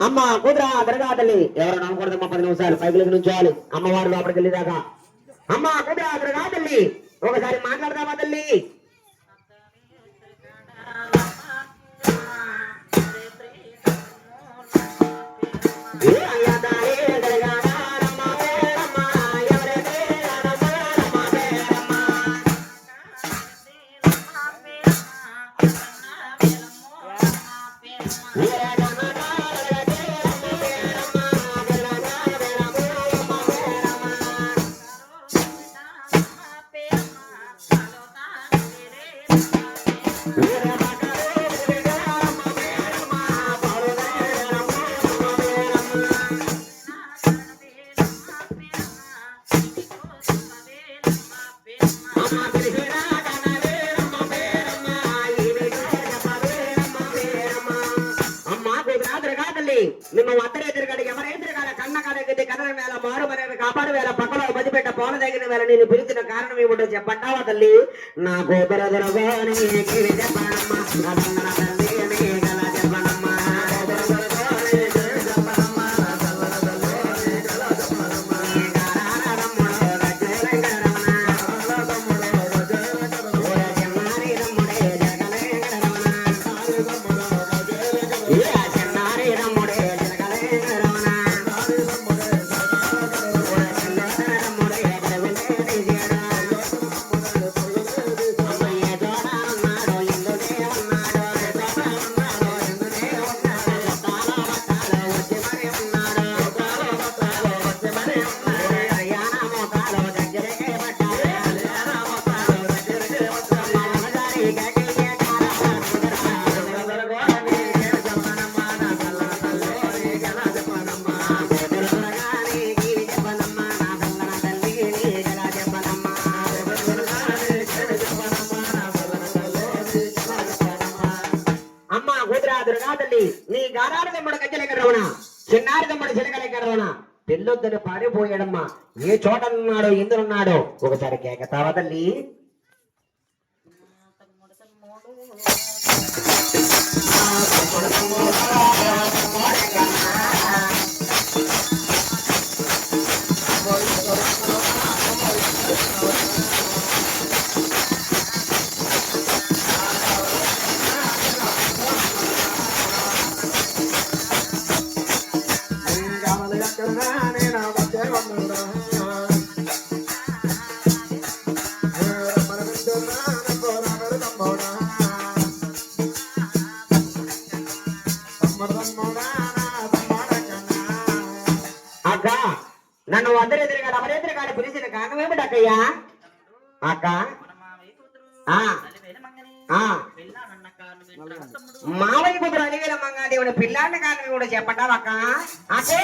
అమ్మ కుదురా దరగా తల్లి. ఎవరు నమ్మకూడదమ్మా పది నిమిషాలు. పైకి నుంచోవాలి. అమ్మవారు లోపలికి వెళ్ళేదాకా. అమ్మ కుదురా దరగా తల్లి. ఒకసారి మాట్లాడదామా తల్లి? నా గోపరదరగాని చెప్పనమ్మా నా బంగార వద్దని పారిపోయాడమ్మా. ఏ చోట ఉన్నాడో ఎందులున్నాడో ఒకసారి కేకతావా తల్లి? అక్క పిలిచిన కారణం ఏమిటి అక్కయ్యా అక్క మావయ్య కుదురు అలివేల మంగాదేవుడు పిల్లాడిని కారణం కూడా చెప్పంటావా అక్క? అదే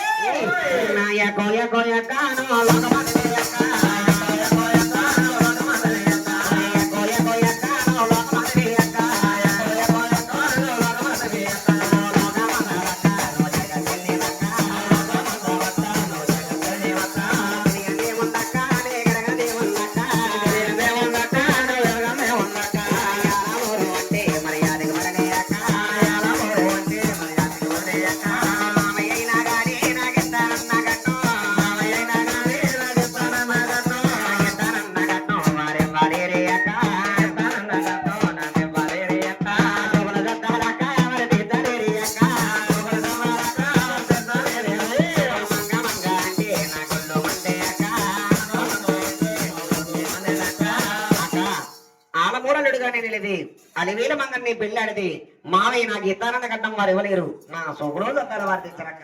ఆలమూరలుడుగానే నిలిది అలివేల మంగన్ని పెళ్ళాడిది మావయ్య నాకు ఇస్తానన్న గడ్డం వారు ఇవ్వలేరు. నా సొగుడు దత్తాల వారు తెచ్చారక్క.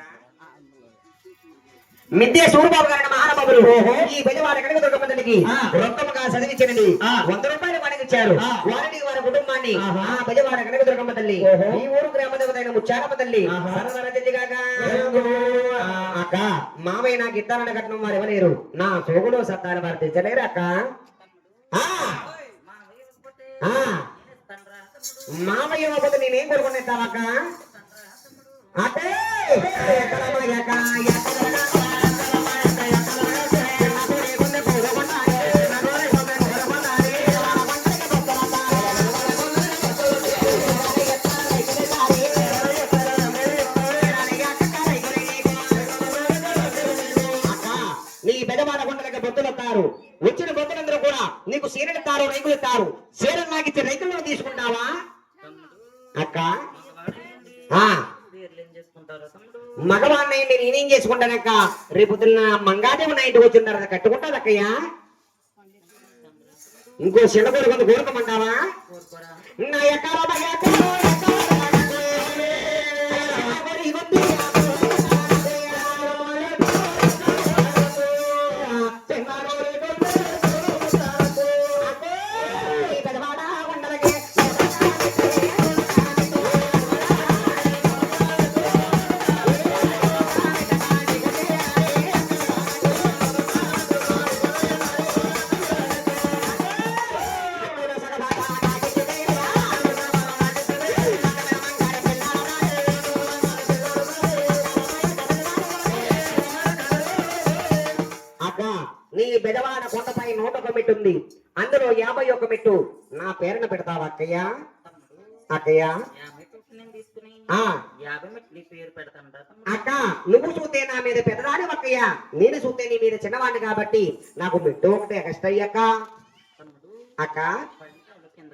మిద్య సూర్యబాబు గారి మహానుభావులు. ఈ బెజవాడ కనుక దొరకమందికి రొక్కముగా చదివించినది వంద రూపాయలు మనకి ఇచ్చారు వారిని వారి కుటుంబాన్ని ఆ బెజవాడ కనుక దొరకమ్మ తల్లి ఈ ఊరు గ్రామ దేవతైన ముచ్చారమ్మ తల్లి అక్క. మామయ్య నాకు ఇస్తానన్న కట్నం వారు ఇవ్వలేరు. నా సోగుడు సత్తాల వారు తెచ్చలేరు అక్క. మామయ్య ఇవ్వకపోతే నేనేం కోరుకునేస్తావక్క అదే పొద్దున్న మంగాదేవి నా ఇంటికి వచ్చిన తర్వాత కట్టుకుంటాను అక్కయ్య? ఇంకో చిన్న కొడుకు కోరుకోమంటావా నా ఎక్కడో మెట్టు నా పేరున పెడతావా అక్కయ్య? అక్కయ్య? అక్క నువ్వు చూస్తే నా మీద పెద్దదాని అక్కయ్య. నేను చూస్తే నీ మీద చిన్నవాడిని కాబట్టి నాకు మెట్టు ఒకటే కష్టయ్యక్క తమ్ముడు అక్క? పైన కింద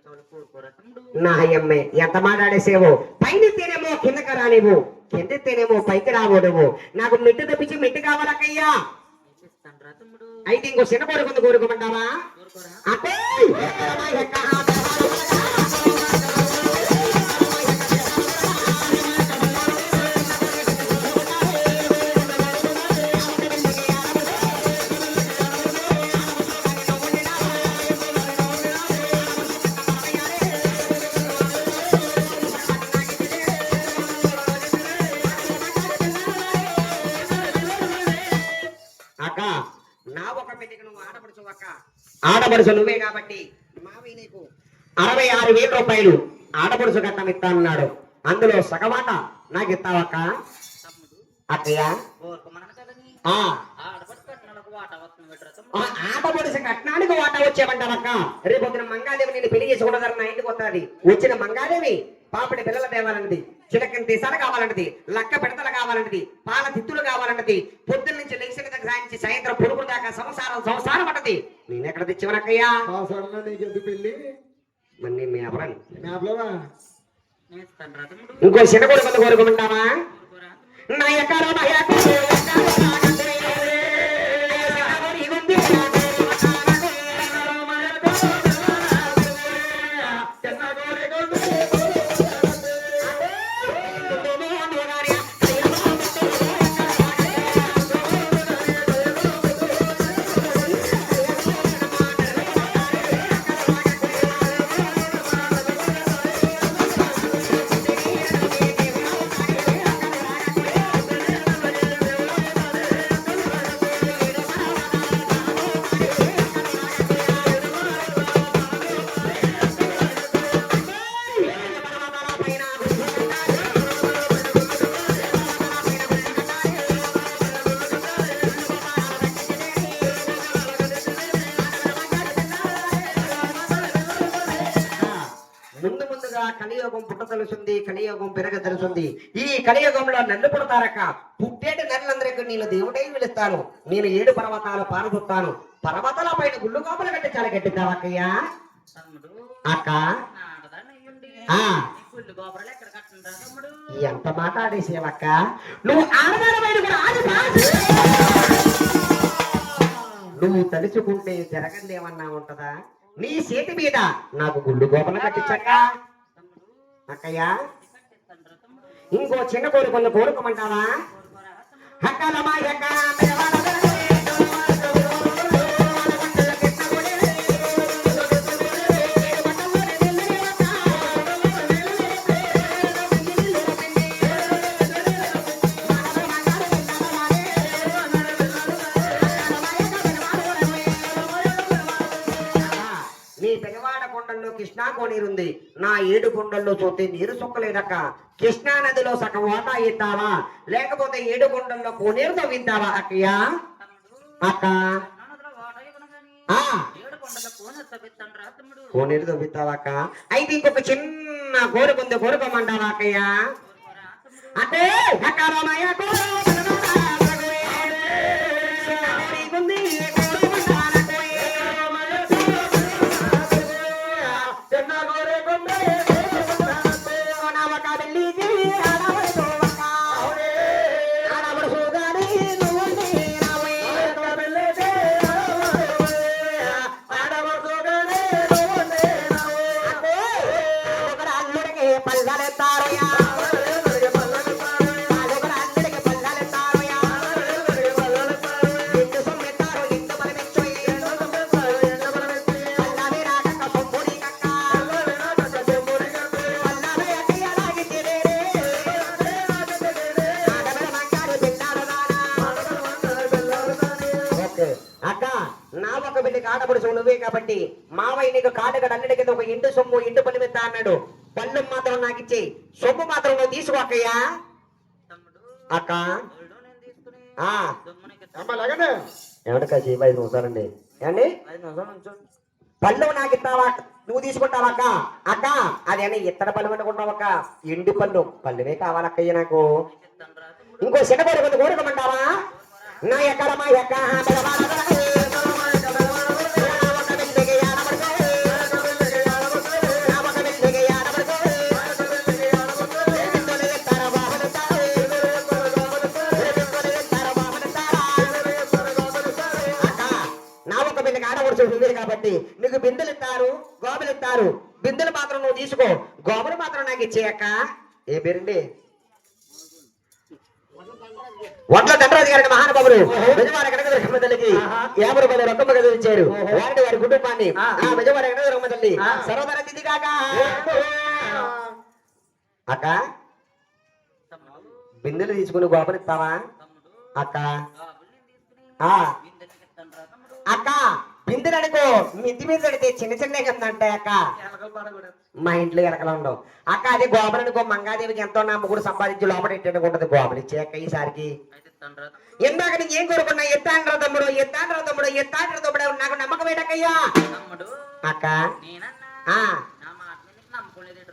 తమ్ముడు. నా అయ్యమ్మే ఎంత మాట్లాడేసేవో? పైనెత్తేనేమో కిందకి రానివ్వు. కిందెత్తేనేమో పైకి రావు నువ్వు. నాకు మెట్టు తప్పించి మెట్టు కావాలక్కయ్యా తమ్ముడు? అయితే ఇంకో చిన్న కొడుకుంది కోరుకోమంటావా? కోరుకోరా అక్క నా ఒక పెళ్ళికి నువ్వు ఆడపడుచు అక్క. ఆడపడుచు నువ్వే కాబట్టి మావి నీకు అరవై ఆరు వేల రూపాయలు ఆడపడుచు కట్టం ఇస్తా అన్నాడు అందులో సగమాట నాకు ఇస్తావక్క అక్కయ్య? కోరుకోమన్నాను కదని ఆ ఆడపడి కట్టినలకు వాటా వస్తుంది పెట్టరా ఆ తమ్ముడు ఆడపడుచు కట్నానికి వాటా వచ్చేమంటావక్క రేపు పొద్దున మంగాదేవి నేను పెళ్ళి చేసుకుంటారు నా ఇంటికి వస్తుంది. వచ్చిన మంగాదేవి పాపడి పిల్లల తేవాలన్నది చిలకని తీసాలు కావాలన్నది లక్క పెడతలు కావాలన్నది పాల తిత్తులు కావాలన్నది పొద్దున్న నుంచి లెక్సిన దగ్గర సాయించి సాయంత్రం పొడుగు దాకా సంసారం సంసారం పట్టది నేను ఎక్కడ తెచ్చివనక్కయ్యా? మరి నేను మీ ఇంకో చిన్న కొడుకు కోరుకుంటావా కోరుకోరా. నా ఎక్కడో నా ఎక్కడో తెలుసుంది కలియుగం పెరగ తెలుసుంది. ఈ కలియుగంలో నన్ను పుడతారక పుట్టేటి నల్లందరికీ నేను దేవుడై పిలుస్తాను నేను ఏడు పర్వతాలు పారబుతాను పర్వతాల పైన గుళ్ళు కాపులు కట్టి చాలా గట్టిద్దాం అక్కయ్య? అక్క? ఎంత మాట ఆడేసేవక్క? నువ్వు ఆడదానమైన కూడా ఆడి పాడు. నువ్వు తలుచుకుంటే జరగందేమన్నా ఉంటదా? నీ చేతి మీద నాకు గుళ్ళు గోపలు కట్టించక్క. అక్కయ్యా? ఇంకో చిన్న కోరికొండ కోరుకోమంటావా? అక్కలమా ఎక్కడ కొండల్లో కృష్ణా కోనేరుంది. నా ఏడు కొండల్లో చూస్తే నీరు సొక్కలేదక్క. కృష్ణా నదిలో సగం వాటా ఇద్దావా లేకపోతే ఏడు కొండల్లో కోనేరు వింటావా అక్కయ్యా? అక్క. కోనేరు వాటా అక్క? అయితే ఇంకొక చిన్న కోరుకుంది కోరుకోమంటావా అక్కయ్యా? అంటే అక్క అంటే కోరు అక్క నా ఒక బిడ్డకి ఆడపడుచు నువ్వే కాబట్టి మావయ్య నీకు కాటగడ అన్నిటి కింద ఒక ఇంటి సొమ్ము ఇంటి పని మీద అన్నాడు. పళ్ళు మాత్రం నాకు ఇచ్చి సొమ్ము మాత్రం నువ్వు తీసుకో అక్కయ్యా. అక్క. ఎవరికా చెప్పి ఐదు నిమిషాలండి ఏమండి? పళ్ళు నాకు ఇస్తావా? నువ్వు తీసుకుంటావా అక్క? అక్క అదేనా ఇత్తడి పళ్ళు అనుకుంటావు అక్క? ఎండి పళ్ళు. పళ్ళువే కావాలక్కయ్య నాకు. ఇంకో చిన్న కోరిక కోరుకోమంటావా? నా ఎక్కడ మా ఎక్క? కాబట్టి నీకు బిందెలు ఇస్తారు గోబలు ఇస్తారు. బిందెలు మాత్రం నువ్వు తీసుకో. గోబలు మాత్రం నాకు ఇచ్చేయక్క ఏ పేరండి? వడ్ల దండరాజు గారికి మహానుభావులు విజయవాడ కనకదుర్గమ్మ తల్లికి యాభై రూపాయల రొక్కమ్మ గదులు ఇచ్చారు వారిని వారి కుటుంబాన్ని. ఆ. విజయవాడ కనకదుర్గమ్మ తల్లి. సర్వధర తిథి కాక. అక్క బిందెలు తీసుకుని తమ్ముడు అక్క. అక్క. బిందెలు అనుకో మిద్ది మీద పెడితే చిన్న చిన్న కిందంటే అక్క? మా ఇంట్లో ఎలకలు ఉండవు. అక్క అది గోపలు అనుకో మంగాదేవికి ఎంతో నా ముగ్గురు సంపాదించి లోపల ఇట్టడానికి ఉంటది గోపలు ఇచ్చే అక్క ఈసారికి. ఇందాక నీకు ఏం కోరుకున్నా? ఎత్తాండ్రా తమ్ముడు ఎత్తాండ్రా తమ్ముడు ఎత్తాండ్రా తమ్ముడు నాకు నమ్మకం ఏంటక్కయ్యా అక్క నేనన్నా ఆ నా మాట మీద నీకు నమ్మకోలేదు రా తమ్ముడు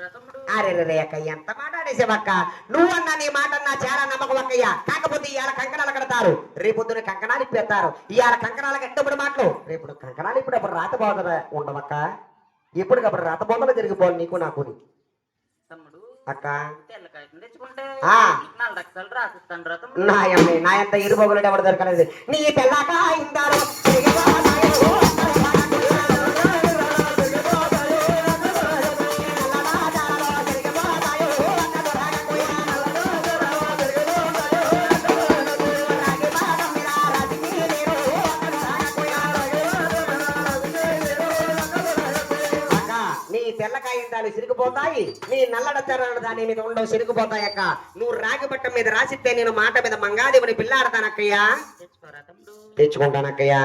అరే రే అక్క ఎంత మాట్లాడేసావక్క నువ్వన్నా నీ మాట నా చాలా నమ్మకం అక్కయ్యా. కాకపోతే ఇవాళ కంకణాలు కడతారు. రేపొద్దున కంకణాలు ఇప్పేస్తారు. ఇవాళ కంకణాలు కట్టబడి మాటలు? రేపు కంకణాలు ఇప్పుడు అప్పుడు రాత బోధన ఉండవక్క. ఇప్పటికప్పుడు రాత బోధన జరిగిపోవాలి నీకు నాకు తమ్ముడు అక్క. తెల్ల కాగితం తెచ్చుకుంటే ఆ. నీకు నాలుగు లక్షలు రాసిస్తాను రా తమ్ముడు. నా అమ్మే నా ఎంత ఇరుబొగులు ఎవరు దొరకలేదు. నీ తెల్లక ఇందారు సిరిగిపోతాయి నీ నల్లడ తెరలు దాని మీద ఉండవు సిరిగిపోతాయి అక్క. నువ్వు రాగి బట్ట మీద రాసిస్తే నేను మాట మీద మంగాదేవుని పిల్లాడతానక్కయ్యా. తెచ్చుకుంటానక్కయ్యా.